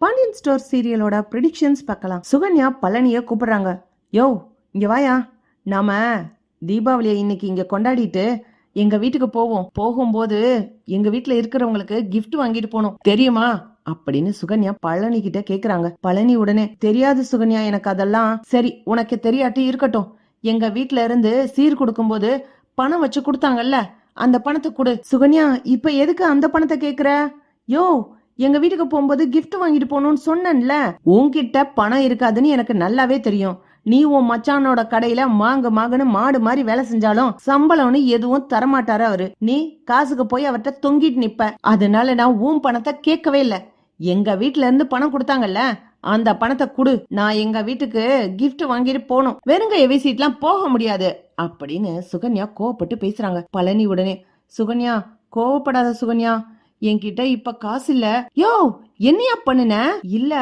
Pandian store சீரியலோட predictions பார்க்கலாம். சுகன்யா பழனிய கூப்பிடுறாங்க. யோ இங்க வாயா. நாம தீபாவளியை இன்னைக்கு இங்க கொண்டாடிட்டு எங்க வீட்டுக்கு போவோம். போகும்போது எங்க வீட்டுல இருக்கிறவங்களுக்கு கிஃப்ட் வாங்கிட்டு போகணும். தெரியுமா? அப்படின்னு சுகன்யா பழனி கிட்ட கேக்குறாங்க. பழனி உடனே தெரியாது சுகன்யா எனக்கு அதெல்லாம் சரி உனக்கு தெரியாட்டி இருக்கட்டும். எங்க வீட்டுல இருந்து சீர் கொடுக்கும்போது பணம் வச்சு கொடுத்தாங்கல்ல அந்த பணத்தை கொடு. சுகன்யா இப்ப எதுக்கு அந்த பணத்தை கேக்குற? யோ எங்க வீட்டுக்கு போகும்போது கிஃப்ட் வாங்கிட்டு போகணும்னு சொன்னேன்ல உன்கிட்ட பணம் இருக்காதுன்னு எனக்கு நல்லாவே தெரியும். நீ உன் மச்சானோட கடையில மாங்க மாங்கன்னு மாடு மாதிரி வேலை செஞ்சாலும் சம்பளம்னு எதுவும் தரமாட்டாரு அவரு. நீ காசுக்கு போய் அவர்கிட்ட தொங்கிட்டு நிப்ப. அதனால நான் உன் பணத்தை கேட்கவே இல்ல. எங்க வீட்டுல இருந்து பணம் கொடுத்தாங்கல்ல அந்த பணத்தை குடு. நான் எங்க வீட்டுக்கு கிஃப்ட் வாங்கிட்டு போகணும். வெறுங்க வீசிட்டுலாம் போக முடியாது. அப்படின்னு சுகன்யா கோவப்பட்டு பேசுறாங்க. பழனி உடனே சுகன்யா கோவப்படாத சுகன்யா. என்கிட்ட இப்ப காசு இல்ல. யோ என்னையா பண்ணுன? இல்ல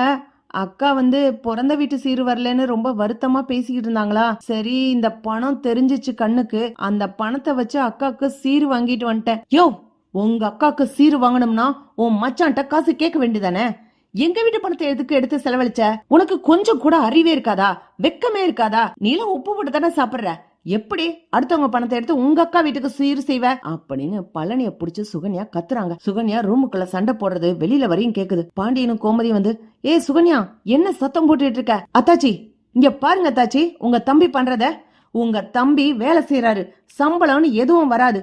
அக்கா வந்து பிறந்த வீட்டு சீர் வரலன்னு ரொம்ப வருத்தமா பேசிக்கிட்டு இருந்தாங்களா? சரி இந்த பணம் தெரிஞ்சிச்சு கண்ணுக்கு. அந்த பணத்தை வச்சு அக்காவுக்கு சீர் வாங்கிட்டு வந்துட்டேன். யோ உங்க அக்காவுக்கு சீர் வாங்கணும்னா உன் மச்சான்ட்ட காசு கேட்க வேண்டியதானே? எங்க வீட்டு பணத்தை எதுக்கு எடுத்து செலவழிச்ச? உனக்கு கொஞ்சம் கூட அறிவே இருக்காதா? வெக்கமே இருக்காதா? நீலாம் உப்பு போட்டு தானே சாப்பிடுற? எப்படி அடுத்தவங்க பணத்தை எடுத்து உங்க அக்கா வீட்டுக்கு சீர் செய்வ அப்படின்னு பழனிய புடிச்சு சுகன்யா கத்துறாங்க. சுகன்யா ரூமுக்குள்ள சண்டை போடுறது வெளியில வரையும் கேக்குது. பாண்டியனும் கோமதியும் வந்து ஏ சுகன்யா என்ன சத்தம் போட்டுட்டு இருக்க? அத்தாச்சி இங்க பாருங்க அத்தாச்சி உங்க தம்பி பண்றத. உங்க தம்பி வேலை செய்யறாரு சம்பளம்னு எதுவும் வராது.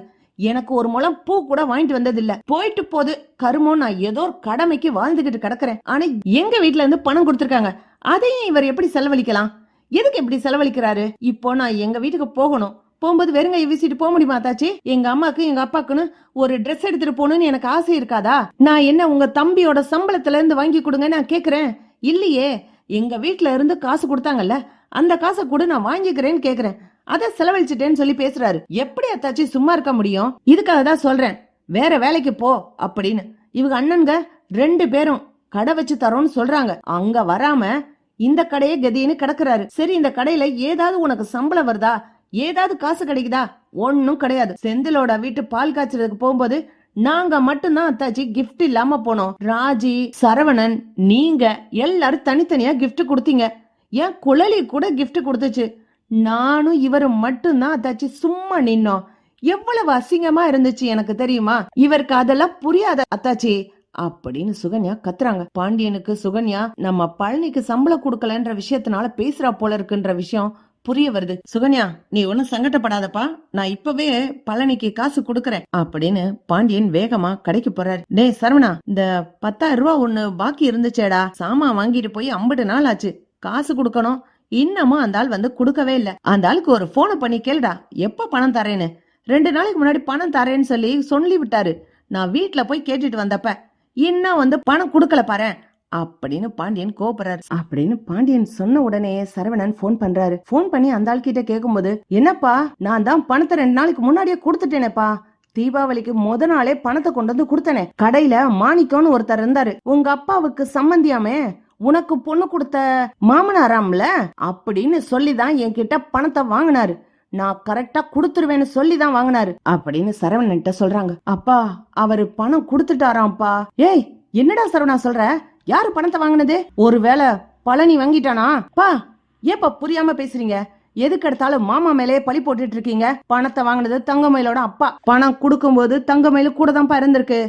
எனக்கு ஒரு முழம் பூ கூட வாங்கிட்டு வந்தது இல்ல போயிட்டு போது கருமோ நான் ஏதோ கடமைக்கு வாழ்ந்துகிட்டு கிடக்குறேன். ஆனா எங்க வீட்ல இருந்து பணம் கொடுத்திருக்காங்க. அதையும் இவர் எப்படி செலவழிக்கலாம்? எதுக்கு இப்படி செலவழிக்கிறாரு? இப்போ நான் எங்க வீட்டுக்கு போகணும். போகும்போது வெறுங்க வீசிட்டு போக முடியுமா தாச்சி எங்க அம்மாக்கு எங்க அப்பாக்குன்னு ஒரு ட்ரெஸ் எடுத்துட்டு போகணும்னு எனக்கு ஆசை இருக்காதா? நான் என்ன உங்க தம்பியோட சம்பளத்துல இருந்து வாங்கி கொடுங்க நான் கேக்குறேன். இல்லையே. எங்க வீட்டுல இருந்து காசு கொடுத்தாங்கல்ல அந்த காசை கூட நான் வாங்கிக்கிறேன்னு கேக்குறேன். அதை செலவழிச்சிட்டேன்னு சொல்லி பேசுறாரு. எப்படி அத்தாச்சி சும்மா இருக்க முடியும்? இதுக்காக தான் சொல்றேன். வேற வேலைக்கு போ அப்படின்னு. இவங்க அண்ணனுங்க ரெண்டு பேரும் கடை வச்சு தரோன்னு சொல்றாங்க. அங்க வராம இந்த கடையே கதின்னு கிடக்குறாரு. சரி இந்த கடையில ஏதாவது உனக்கு சம்பளம் வருதா? ஏதாவது காசு கிடைக்குதா? ஒன்னும் கிடையாது. செந்திலோட வீட்டு பால் காய்ச்சறதுக்கு போகும்போது நாங்க மட்டும்தான் அத்தாச்சி கிஃப்ட் இல்லாம போனோம். ராஜி சரவணன் நீங்க எல்லாரும் தனித்தனியா கிஃப்ட் கொடுத்தீங்க. ஏன் குழலி கூட கிஃப்ட் கொடுத்துச்சு. நானும் இவரும் மட்டும்தான் அத்தாச்சி சும்மா நின்னோம். எவ்வளவு அசிங்கமா இருந்துச்சு எனக்கு தெரியுமா? இவருக்கு அதெல்லாம் புரியாத அத்தாச்சி. அப்படின்னு சுகன்யா கத்துறாங்க. பாண்டியனுக்கு சுகன்யா நம்ம பழனிக்கு சம்பளம் கொடுக்கலன்ற விஷயத்தினால பேசுறா போல இருக்குன்ற விஷயம் புரிய வருது. சுகன்யா நீ ஒன்னும் சங்கடப்படாதப்பா. நான் இப்பவே பழனிக்கு காசு கொடுக்கறேன் அப்படின்னு பாண்டியன் வேகமா கடைக்கு போறாரு. டேய் சரவணா இந்த பத்தாயிரம் ரூபா ஒண்ணு பாக்கி இருந்துச்சேடா. சாமான் வாங்கிட்டு போய் ஐம்பது நாள் ஆச்சு. காசு கொடுக்கணும். இன்னமும் அந்த ஆள் வந்து கொடுக்கவே இல்ல. அந்த ஆளுக்கு ஒரு போனை பண்ணி கேளுடா. எப்ப பணம் தரேன்னு? ரெண்டு நாளைக்கு முன்னாடி பணம் தரேன்னு சொல்லி சொல்லி விட்டாரு. நான் வீட்டுல போய் கேட்டுட்டு வந்தப்ப இன்னும் வந்து பணம் கொடுக்கல பாரு அப்படின்னு பாண்டியன் கோபப்படுறாரு அப்படின்னு பாண்டியன் சொன்ன உடனே சரவணன் ஃபோன் பண்றாரு. ஃபோன் பண்ணி அந்த ஆள் கிட்ட கேக்கும்போது என்னப்பா நான் தான் பணத்தை ரெண்டு நாளைக்கு முன்னாடியே கொடுத்துட்டேனேப்பா. தீபாவளிக்கு முத நாளே பணத்தை கொண்டு வந்து கொடுத்தனே. கடையில மாணிக்கம்னு ஒருத்தர் இருந்தாரு. உங்க அப்பாவுக்கு சம்பந்தியாமே உனக்கு பொண்ணு கொடுத்த மாமனாராம்ல? அப்படின்னு சொல்லிதான் என்கிட்ட பணத்தை வாங்கினாரு. நான் கரெக்டா குடுத்துருவேன்னு சொல்லி தான் வாங்கினாரு. அப்படின்னு சரவணன்ட்ட சொல்றாங்க. அப்பா அவரு பணம் கொடுத்துட்டாராம்ப்பா. ஏய் என்னடா சரவணா சொல்ற? யாரு பணத்தை வாங்கினது? ஒருவேளை பழனி வாங்கிட்டானா? பா ஏப்பா புரியாம பேசுறீங்க? எதுக்கு எடுத்தாலும் மாமா மேலே பழி போட்டுட்டு இருக்கீங்க பணத்தை வாங்கினது தங்கமயிலோட அப்பா. பணம் கொடுக்கும்போது தங்கமயில கூட தான்ப்பா இருந்திருக்கு.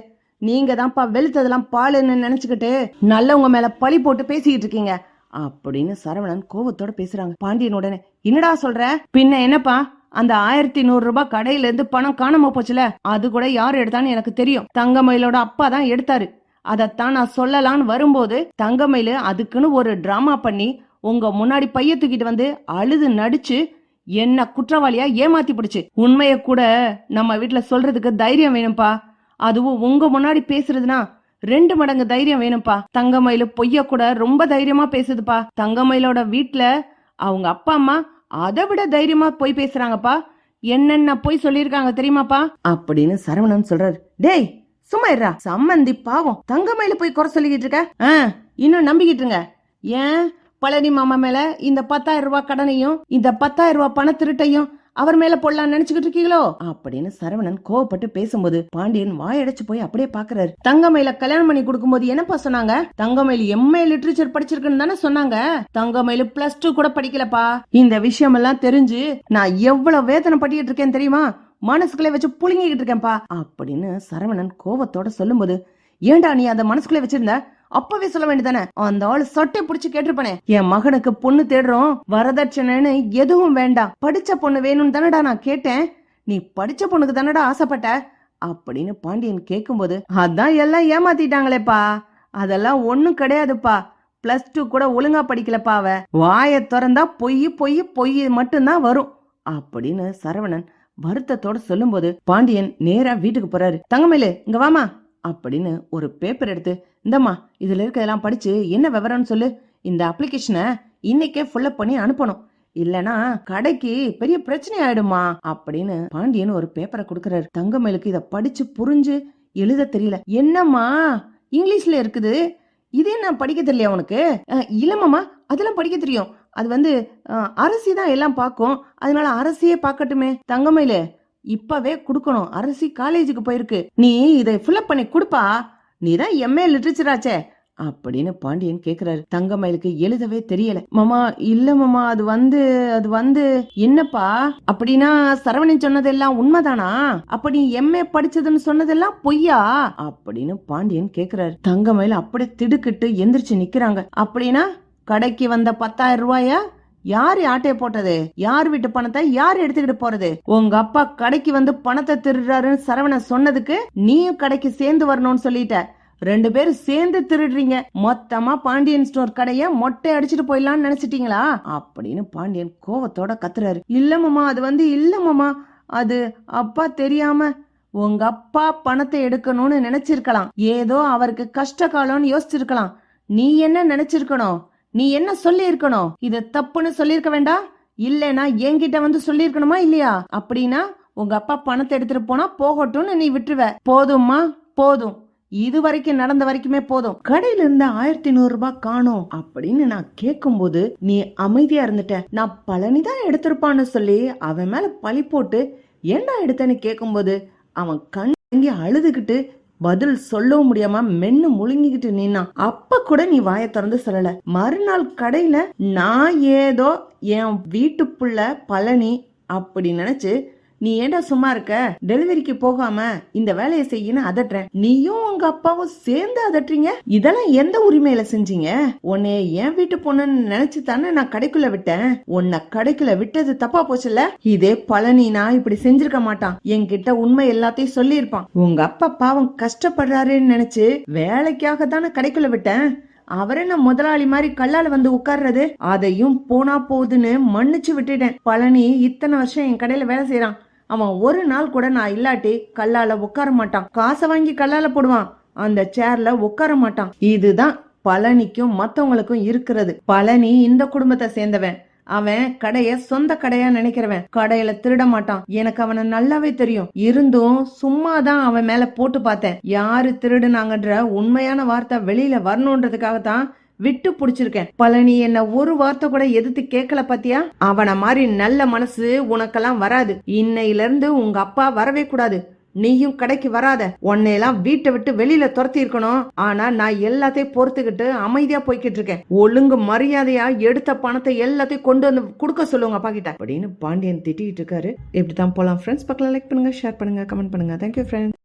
நீங்க தான்ப்பா வெளுத்ததெல்லாம் பாலுன்னு நினைச்சுக்கிட்டு நல்லவங்க மேல பழி போட்டு பேசிக்கிட்டு இருக்கீங்க அப்படின்னு சரவணன் கோவத்தோட பேசுறாங்க. பாண்டியன் உடனே என்னடா சொல்ற? பின்ன என்னப்பா? அந்த ஆயிரத்தி நூறு ரூபாய் கடையில இருந்து பணம் காணாம போச்சுல? அது கூட யார் எடுத்தான்னு எனக்கு தெரியும். தங்கமயிலோட அப்பா தான் எடுத்தாரு. அதைத்தான் நான் சொல்லலான்னு வரும்போது தங்கமயிலு அதுக்குன்னு ஒரு டிராமா பண்ணி உங்க முன்னாடி பைய தூக்கிட்டு வந்து அழுது நடிச்சு என்ன குற்றவாளியா ஏமாத்தி பிடிச்சு. உண்மைய கூட நம்ம வீட்டுல சொல்றதுக்கு தைரியம் வேணும்பா அதுவும் உங்க முன்னாடி பேசுறதுனா ரெண்டு மடங்கு தைரியம் வேணும்ப்பா. தங்கமயிலு பொய்ய கூட ரொம்ப தைரியமா பேசுதுப்பா. தங்கமயிலோட வீட்ல அவங்க அப்பா அம்மா அதை விட தைரியமா போய் பேசுறாங்கப்பா. என்னென்ன போய் சொல்லியிருக்காங்க தெரியுமாப்பா? அப்படின்னு சரவணன் சொல்றாரு. டேய் சும்மா இருடா. சம்மந்தி பாவம். தங்கமயில போய் குறை சொல்லிக்கிட்டு இருக்க? ஆ, இன்னும் நம்பிக்கிட்டுங்க ஏன் பழனி மாமா மேல இந்த பத்தாயிரம் ரூபாய் கடனையும் இந்த பத்தாயிரம் ரூபாய் பண திருட்டையும் அவர் மேல போடலாம் நினைச்சுக்கிட்டு இருக்கீங்களோ? அப்படின்னு சரவணன் கோவப்பட்டு பேசும்போது பாண்டியன் வாயடைச்சு போய் அப்படியே பாக்குறாரு. தங்கமயில கல்யாணம் பண்ணி கொடுக்கும்போது என்னப்பா சொன்னாங்க? தங்கமயில் எம்ஏ லிட்ரேச்சர் படிச்சிருக்குன்னு தானே சொன்னாங்க? தங்கமயில் பிளஸ் டூ கூட படிக்கலப்பா. இந்த விஷயம் எல்லாம் தெரிஞ்சு நான் எவ்வளவு வேதனை பட்டிட்டு இருக்கேன் தெரியுமா? மனசுக்குள்ளே வச்சு புழுங்கிக்கிட்டு இருக்கேன்ப்பா அப்படின்னு சரவணன் கோவத்தோட சொல்லும்போது ஏன்டா நீ அந்த மனசுக்குள்ளே வச்சிருந்த? அப்பவே சொல்ல வேண்டியதானே அந்த ஆள் சட்டை புடிச்சு கேட்டிருப்பானே. என் மகனுக்கு பொண்ணு தேடுறோம் வரதட்சணைன்னு எதுவும் வேண்டாம் படிச்ச பொண்ணு வேணும்னு தானடா நான் கேட்டேன். நீ படிச்ச பொண்ணுக்கு தானடா ஆசைப்பட்ட? அப்படின்னு பாண்டியன் கேட்கும்போது அதான் எல்லாம் ஏமாத்திட்டாங்களேப்பா. அதெல்லாம் ஒண்ணும் கிடையாதுப்பா. பிளஸ் டூ கூட ஒழுங்கா படிக்கலப்பா அவ. வாயை திறந்தா பொய் பொய் பொய் மட்டும்தான் வரும். அப்படின்னு சரவணன் வருத்தத்தோட சொல்லும்போது பாண்டியன் நேரா வீட்டுக்கு போறாரு. தங்கமேலு இங்க வாமா அப்படின்னு ஒரு பேப்பர் எடுத்து இந்தம்மா இதில் இருக்கிறதெல்லாம் படிச்சு என்ன விவரம்னு சொல்லு. இந்த அப்ளிகேஷனை இன்னைக்கே ஃபுல்லப் பண்ணி அனுப்பணும். இல்லனா கடைக்கு பெரிய பிரச்சனை ஆயிடுமா? அப்படின்னு பாண்டியன் ஒரு பேப்பரை கொடுக்கறாரு. தங்கமேலுக்கு இதை படிச்சு புரிஞ்சு எழுத தெரியல. என்னம்மா இங்கிலீஷ்ல இருக்குது. இதே நான் படிக்க தெரியலையா உனக்கு? அஹ், அதெல்லாம் படிக்க தெரியும். அது வந்து அரசி தான் எல்லாம் பார்க்கும். அதனால அரசியே பார்க்கட்டுமே. தங்கமயிலே இப்பவே கொடுக்கணும். அரசி காலேஜுக்கு போயிருக்கு. நீ இதை ஃபில்அப் பண்ணி கொடுப்பா. நீ தான் எம்ஏ லிட்ரேச்சராச்சே அப்படின்னு பாண்டியன் கேக்குறாரு. தங்கமயிலுக்கு எழுதவே தெரியல. மாமா இல்ல மாமா அது வந்து அது வந்து என்னப்பா? அப்படின்னா சரவணன் சொன்னதெல்லாம் உண்மைதானா? அப்ப நீ எம்ஏ படிச்சதுன்னு சொன்னதெல்லாம் பொய்யா? அப்படின்னு பாண்டியன் கேக்குறாரு. தங்கமயில் அப்படியே திடுக்கிட்டு எந்திரிச்சு நிக்கிறாங்க. அப்படின்னா கடைக்கு வந்த பத்தாயிரம் ரூபாயா? யாரு ஆட்டைய போட்டது? யார் வீட்டு பணத்தை யார் எடுத்துக்கிட்டு போறது? உங்க அப்பா கடைக்கு வந்து பணத்தை திருடுறாருன்னு சரவணன் சொன்னதுக்கு நீயும் கடைக்கு சேர்ந்து வரணும்னு சொல்லிட்ட. ரெண்டு பேரும் சேர்ந்து திருடுறீங்க. மொத்தமா பாண்டியன் ஸ்டோர் கடைய மொட்டை அடிச்சிட்டு போயிடலாம்னு நினைச்சிட்டீங்களா? அப்படின்னு பாண்டியன் கோவத்தோட கத்துறாரு. இல்ல மாமா அது வந்து இல்ல மாமா. அது அப்பா தெரியாம உங்க அப்பா பணத்தை எடுக்கணும்னு நினைச்சிருக்கலாம். ஏதோ அவருக்கு கஷ்ட காலம்னு யோசிச்சிருக்கலாம். நீ என்ன நினைச்சிருக்கணும்? நீ என்ன சொல்லி இருக்கணும் இது தப்புன்னு சொல்லியிருக்க வேண்டாம் இல்லனா என்கிட்ட வந்து சொல்லிருக்கணுமா இல்லையா? அப்படின்னா உங்க அப்பா பணத்தை எடுத்துட்டு போனா போகட்டும்னு நீ விட்டுருவ. போதும்மா? போதும். இது வரைக்கும் நடந்த வரைக்குமே போதும். கடையில இருந்த ஆயிரத்தி நூறு ரூபாய் காணும் அப்படின்னு நான் கேட்கும்போது நீ அமைதியா இருந்துட்ட. நான் பழனிதான் எடுத்திருப்பான்னு சொல்லி அவன் மேல பழி போட்டு என்ன எடுத்தேன்னு கேட்கும்போது அவன் கண் அழுதுகிட்டு பதில் சொல்லவும் முடியாம மென்னு முழுங்கிக்கிட்டு நின்னா. அப்ப கூட நீ வாயை திறந்து சொல்லல. மறுநாள் கடையில நான் ஏதோ என் வீட்டு புள்ள பழனி அப்படி நினைச்சு நீ ஏண்டா சும்மா இருக்க? டெலிவரிக்கு போகாம இந்த வேலையை செய்யின்னு அதட்டுறேன். நீயும் உங்க அப்பாவும் சேர்ந்து அதட்டுறீங்க? இதெல்லாம் எந்த உரிமையில செஞ்சீங்க? உன்னை என் வீட்டு பொண்ணுன்னு நினைச்சு தானே நான் கடைக்குள்ள விட்டேன். உன்னை கடைக்குள்ள விட்டது தப்பா போச்சுல்ல? இதே பழனினா இப்படி செஞ்சிருக்க மாட்டான். என்கிட்ட உண்மை எல்லாத்தையும் சொல்லியிருப்பான். உங்க அப்பா பாவம் கஷ்டப்படுறாருன்னு நினைச்சு வேலைக்காக தானே கடைக்குள்ள விட்டேன். அவர் என்ன முதலாளி மாதிரி கல்லால வந்து உட்கார்றது. அதையும் போனா போகுதுன்னு மன்னிச்சு விட்டுட்டேன். பழனி இத்தனை வருஷம் என் கடையில வேலை செய்யறான் அவன் ஒரு நாள் கூட நான் இல்லாட்டி கல்லால உட்கார மாட்டான். காசை வாங்கி கல்லால போடுவான். அந்த சேர்ல உட்கார மாட்டான். இதுதான் பழனிக்கும் மத்தவங்களுக்கும் இருக்கிறது. பழனி இந்த குடும்பத்தை சேர்ந்தவன். அவன் கடைய சொந்த கடையா நினைக்கிறவன். கடையில திருட மாட்டான். எனக்கு அவனை நல்லாவே தெரியும். இருந்தும் சும்மா தான் அவன் மேல போட்டு பார்த்தேன். யாரு திருடுனாங்கன்ற உண்மையான வார்த்தை வெளியில வரணுன்றதுக்காக தான் விட்டு புடிச்சிருக்கேன். பழனி என்ன ஒரு வார்த்தை கூட எதிர்த்து கேட்கல பாத்தியா? அவன மாதிரி நல்ல மனசு உனக்கெல்லாம் வராது. இன்னையில இருந்து உங்க அப்பா வரவே கூடாது. நீயும் கடைக்கு வராத. உன்னையெல்லாம் வீட்டை விட்டு வெளியில துரத்தி இருக்கணும். ஆனா நான் எல்லாத்தையும் பொறுத்துக்கிட்டு அமைதியா போய்கிட்டு இருக்கேன். ஒழுங்கு மரியாதையா எடுத்த பணத்தை எல்லாத்தையும் கொண்டு வந்து கொடுக்க சொல்லுவாங்க அப்பா கிட்ட. அப்படின்னு பாண்டியன் திட்டிட்டு இருக்காரு. இப்படிதான் போலாம். ஃப்ரெண்ட்ஸ் பக்கம் லைக் பண்ணுங்க ஷேர் பண்ணுங்க கமெண்ட் பண்ணுங்க. Thank you friends